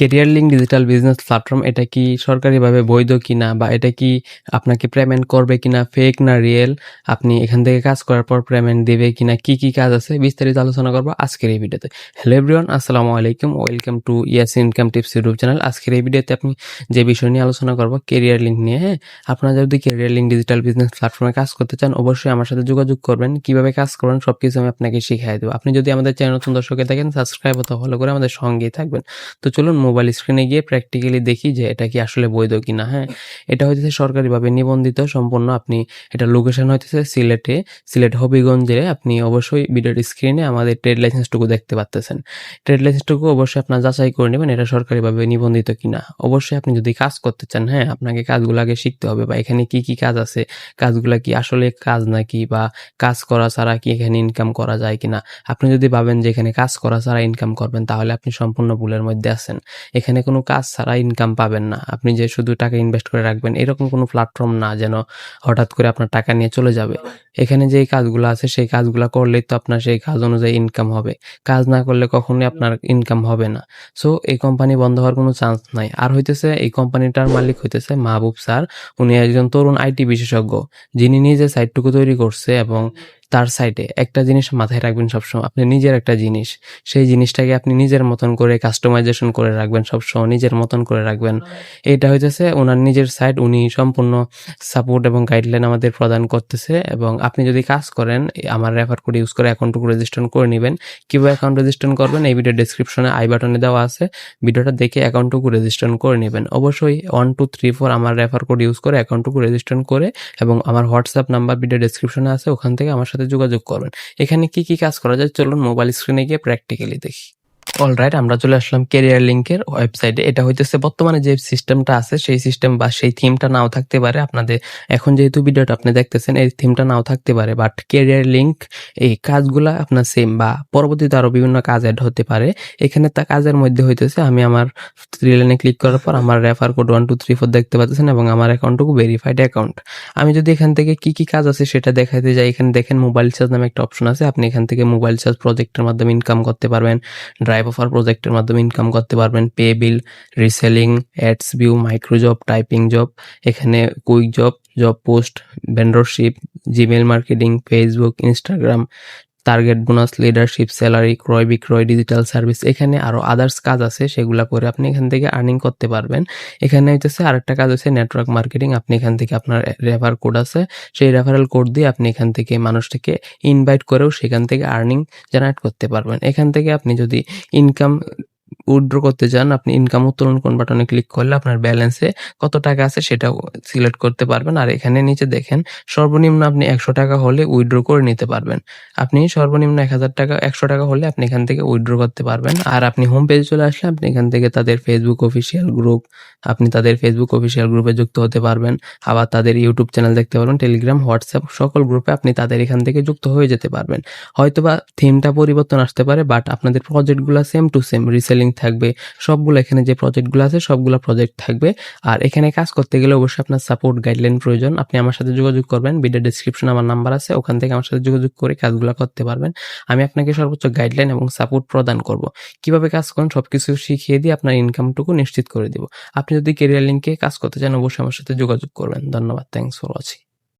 Career link digital business platform এটা কি সরকারিভাবে বৈধ কিনা বা এটা কি আপনাকে পেমেন্ট করবে কিনা ফেক না রিয়েল আপনি এখান থেকে কাজ করার পর পেমেন্ট দেবে কিনা, কি কি কাজ আছে, বিস্তারিত আলোচনা করব আজকের এই ভিডিওতে। হ্যালো এভরিওয়ান আসসালামু আলাইকুম welcome to Yas income tips YouTube channel আজকের এই ভিডিওতে আপনি যে বিষয় নিয়ে আলোচনা করব কেরিয়ার লিঙ্ক নিয়ে হ্যাঁ? আপনারা যদি কেরিয়ার লিঙ্ক ডিজিটাল বিজনেস প্ল্যাটফর্মে কাজ করতে চান, অবশ্যই আমার সাথে যোগাযোগ করবেন। কীভাবে কাজ করবেন সব কিছু আমি আপনাকে শিখিয়ে দেবো। আপনি যদি আমাদের চ্যানেল নতুন দর্শকে থাকেন সাবস্ক্রাইব অথবা ফলো করে আমাদের সঙ্গেই থাকবেন। তো চলুন মোবাইল স্ক্রিনে গিয়ে প্র্যাকটিক্যালি দেখি যে এটা কি আসলে বৈধ কিনা হ্যাঁ। এটা হইতেছে সরকারিভাবে নিবন্ধিত, সম্পূর্ণ আপনি এটা লোকেশন হইতেছে সিলেটে, সিলেট হবিগঞ্জে আপনি অবশ্যই ভিডিওর স্ক্রিনে আমাদের ট্রেড লাইসেন্সটুকু দেখতে পাচ্তেছেন ট্রেড লাইসেন্সটুকু অবশ্যই আপনার যাচাই করে নেবেন এটা সরকারিভাবে নিবন্ধিত কিনা। অবশ্যই আপনি যদি কাজ করতে চান হ্যাঁ আপনাকে কাজগুলো আগে শিখতে হবে বা এখানে কি কি কাজ আছে, কাজগুলো কি আসলে কাজ নাকি বা কাজ করা ছাড়া কি এখানে ইনকাম করা যায় কিনা। আপনি যদি ভাবেন যে এখানে কাজ করা ছাড়া ইনকাম করবেন, তাহলে আপনি সম্পূর্ণ ভুলের মধ্যে আছেন। এখানে কোনো কাজ ছাড়া ইনকাম পাবেন না। আপনি যে শুধু টাকা ইনভেস্ট করে রাখবেন, এরকম কোনো প্ল্যাটফর্ম না যেন হঠাৎ করে আপনার টাকা নিয়ে চলে যাবে। এখানে যে কাজগুলো আছে, সেই কাজগুলো করলেই তো আপনার সেই কাজ অনুযায়ী ইনকাম হবে। কাজ না করলে কখনোই আপনার ইনকাম হবে না। সো এই কোম্পানি বন্ধ হওয়ার কোনো চান্স নাই। আর হইতেছে, এই কোম্পানিটার মালিক হইতেছে মাহবুব স্যার। উনি একজন তরুণ আইটি বিশেষজ্ঞ, যিনি নিজে সাইটটুকু তৈরি করছে এবং তার সাইডে একটা জিনিস মাথায় রাখবেন সবসময় আপনি নিজের একটা জিনিস সেই জিনিসটাকে আপনি নিজের মতন করে কাস্টমাইজেশন করে রাখবেন সবসময় নিজের মতন করে রাখবেন। এটা হইতেছে ওনার নিজের সাইট উনি সম্পূর্ণ সাপোর্ট এবং গাইডলাইন আমাদের প্রদান করতেছে এবং আপনি যদি কাজ করেন আমার রেফার কোড ইউজ করে অ্যাকাউন্টটুকু রেজিস্ট্রেশন করে নেবেন। কীভাবে অ্যাকাউন্ট রেজিস্ট্রেশন করবেন? এই ভিডিও ডিসক্রিপশনে আই বাটনে দেওয়া আছে। ভিডিওটা দেখে অ্যাকাউন্টটুকু রেজিস্ট্রেশন করে নেবেন। অবশ্যই ওয়ান টু থ্রি ফোর আমার রেফার কোড ইউজ করে অ্যাকাউন্টটুকু রেজিস্ট্রেশন করে এবং আমার হোয়াটসঅ্যাপ নাম্বার ভিডিও ডিসক্রিপশনে আছে ওখান থেকে আমার সাথে যোগাযোগ করবেন। এখানে কি কি কাজ করা যায়? চলুন মোবাইল স্ক্রিনে গিয়ে প্র্যাকটিক্যালি দেখি। অলরাইট আমরা চলে আসলাম কেরিয়ার লিঙ্কের ওয়েবসাইটে এটা হইতেছে বর্তমানে যে সিস্টেমটা আছে, সেই সিস্টেম বা সেই থিমটা নাও থাকতে পারে। আপনাদের এখন যেহেতু ভিডিওটা আপনি দেখতেছেন, এই থিমটা নাও থাকতে পারে। বাট কেরিয়ার লিঙ্ক এই কাজগুলা আপনার সেম বা পরবর্তীতে আরও বিভিন্ন কাজ অ্যাড হতে পারে। এখানে তা কাজের মধ্যে হইতেছে, আমি আমার থ্রি লাইনে ক্লিক করার পর আমার refer code one two three four দেখতে পাচ্ছেন এবং আমার অ্যাকাউন্টটুকু ভেরিফাইড অ্যাকাউন্ট আমি যদি এখান থেকে কি কি কাজ আছে সেটা দেখাতে যাই, এখানে দেখেন মোবাইল চার্জ নামে একটা অপশন আছে। আপনি এখান থেকে মোবাইল চার্জ প্রজেক্টের মাধ্যমে ইনকাম করতে পারবেন। ড্রাইভ আর প্রজেক্টের মাধ্যমে ইনকাম করতে পারবেন। Pay bill reselling ads view micro job typing job এখানে quick job job post vendorship Gmail marketing Facebook Instagram target bonus leadership salary ক্রয়, বিক্রয় ডিজিটাল সার্ভিস এখানে আরও আদার্স কাজ আছে, সেগুলো করে আপনি এখান থেকে আর্নিং করতে পারবেন। এখানে হইতেছে আরেকটা কাজ হচ্ছে নেটওয়ার্ক মার্কেটিং আপনি এখান থেকে আপনার রেফার কোড আছে, সেই রেফারেল কোড দিয়ে আপনি এখান থেকে মানুষটিকে ইনভাইট করেও সেখান থেকে আর্নিং জেনারেট করতে পারবেন। এখান থেকে আপনি যদি ইনকাম উইথড্র করতে চান আপনি ইনকাম উত্তোলন কোন বাটনে ক্লিক করলে আপনার ব্যালেন্সে কত টাকা আছে সেটা সিলেক্ট করতে পারবেন। আর এখানে নিচে দেখেন, সর্বনিম্ন আপনি একশো টাকা হলে উইথড্র করে নিতে পারবেন। আপনি সর্বনিম্ন এক হাজার টাকা, একশো টাকা হলে আপনি এখান থেকে উইথড্র করতে পারবেন। আর আপনি হোম পেজে চলে আসলে আপনি এখান থেকে তাদের ফেসবুক অফিসিয়াল গ্রুপ আপনি তাদের ফেসবুক অফিসিয়াল গ্রুপে যুক্ত হতে পারবেন। আবার তাদের ইউটিউব চ্যানেল দেখতে পারবেন টেলিগ্রাম হোয়াটসঅ্যাপ সকল গ্রুপে আপনি তাদের এখান থেকে যুক্ত হয়ে যেতে পারবেন। হয়তোবা থিমটা পরিবর্তন আসতে পারে বাট আপনাদের প্রজেক্টগুলো সেম টু সেম রিসেলিং থাকবে, সবগুলো এখানে যে প্রজেক্টগুলো আছে, সবগুলো প্রজেক্ট থাকবে। আর এখানে কাজ করতে গেলে অবশ্যই আপনার সাপোর্ট গাইডলাইন প্রয়োজন। আপনি আমার সাথে যোগাযোগ করবেন ভিডিও ডিসক্রিপশনে আমার নাম্বার আছে, ওখান থেকে আমার সাথে যোগাযোগ করে কাজগুলো করতে পারবেন। আমি আপনাকে সর্বোচ্চ গাইডলাইন এবং সাপোর্ট প্রদান করব। কীভাবে কাজ করেন সবকিছু শিখিয়ে দিয়ে আপনার ইনকামটুকু নিশ্চিত করে দিব। আপনি যদি কেরিয়ার লিঙ্কে কাজ করতে চান, অবশ্যই আমার সাথে যোগাযোগ করবেন। ধন্যবাদ থ্যাংকস ফর ওয়াচিং